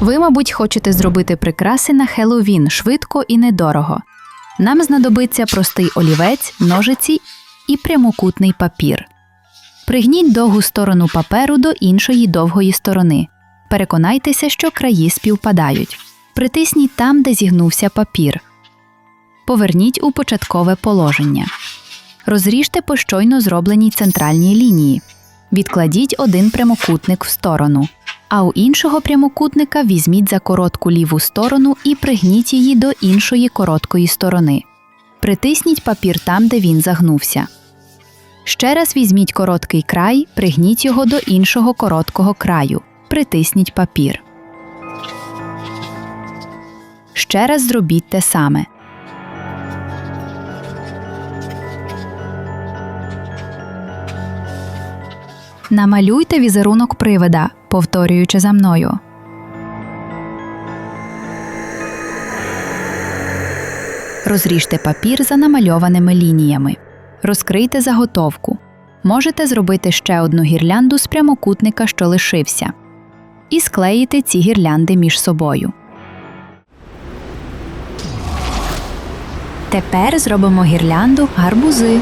Ви, мабуть, хочете зробити прикраси на Хеллоуін швидко і недорого. Нам знадобиться простий олівець, ножиці і прямокутний папір. Пригніть довгу сторону паперу до іншої довгої сторони. Переконайтеся, що краї співпадають. Притисніть там, де зігнувся папір. Поверніть у початкове положення. Розріжте по щойно зробленій центральній лінії. Відкладіть один прямокутник в сторону, а у іншого прямокутника візьміть за коротку ліву сторону і пригніть її до іншої короткої сторони. Притисніть папір там, де він загнувся. Ще раз візьміть короткий край, пригніть його до іншого короткого краю. Притисніть папір. Ще раз зробіть те саме. Намалюйте візерунок привида, повторюючи за мною. Розріжте папір за намальованими лініями. Розкрийте заготовку. Можете зробити ще одну гірлянду з прямокутника, що лишився, і склеїти ці гірлянди між собою. Тепер зробимо гірлянду гарбузи.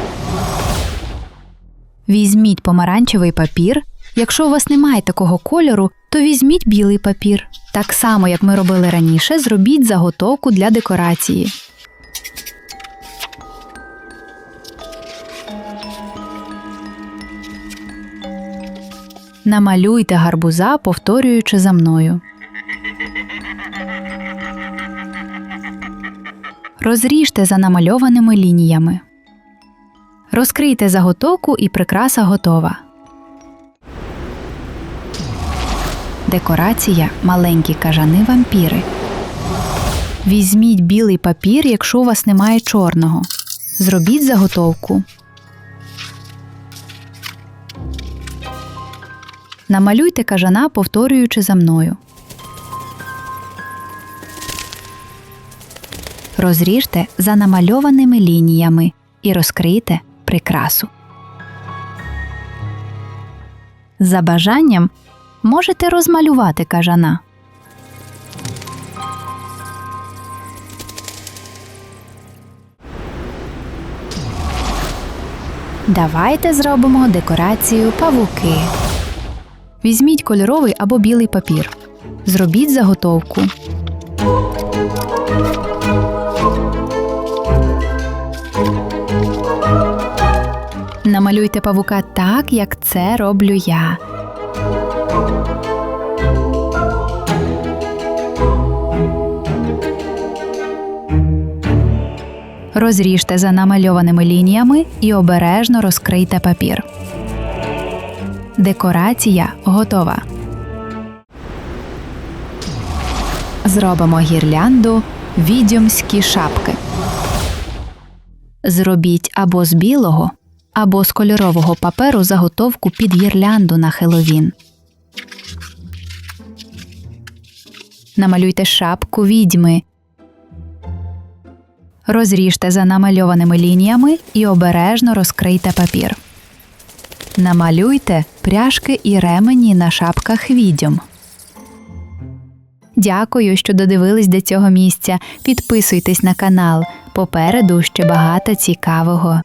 Візьміть помаранчевий папір. Якщо у вас немає такого кольору, то візьміть білий папір. Так само, як ми робили раніше, зробіть заготовку для декорації. Намалюйте гарбуза, повторюючи за мною. Розріжте за намальованими лініями. Розкрийте заготовку і прикраса готова. Декорація маленькі кажани вампіри. Візьміть білий папір, якщо у вас немає чорного. Зробіть заготовку. Намалюйте кажана, повторюючи за мною. Розріжте за намальованими лініями і розкрийте прикрасу. За бажанням можете розмалювати кажана. Давайте зробимо декорацію павуки. Візьміть кольоровий або білий папір. Зробіть заготовку. Намалюйте павука так, як це роблю я. Розріжте за намальованими лініями і обережно розкрийте папір. Декорація готова. Зробимо гірлянду відьомські шапки. Зробіть або з білого, або з кольорового паперу заготовку під гірлянду на Хеловін. Намалюйте шапку відьми. Розріжте за намальованими лініями і обережно розкрийте папір. Намалюйте пряжки і ремені на шапках відьом. Дякую, що додивились до цього місця. Підписуйтесь на канал. Попереду ще багато цікавого.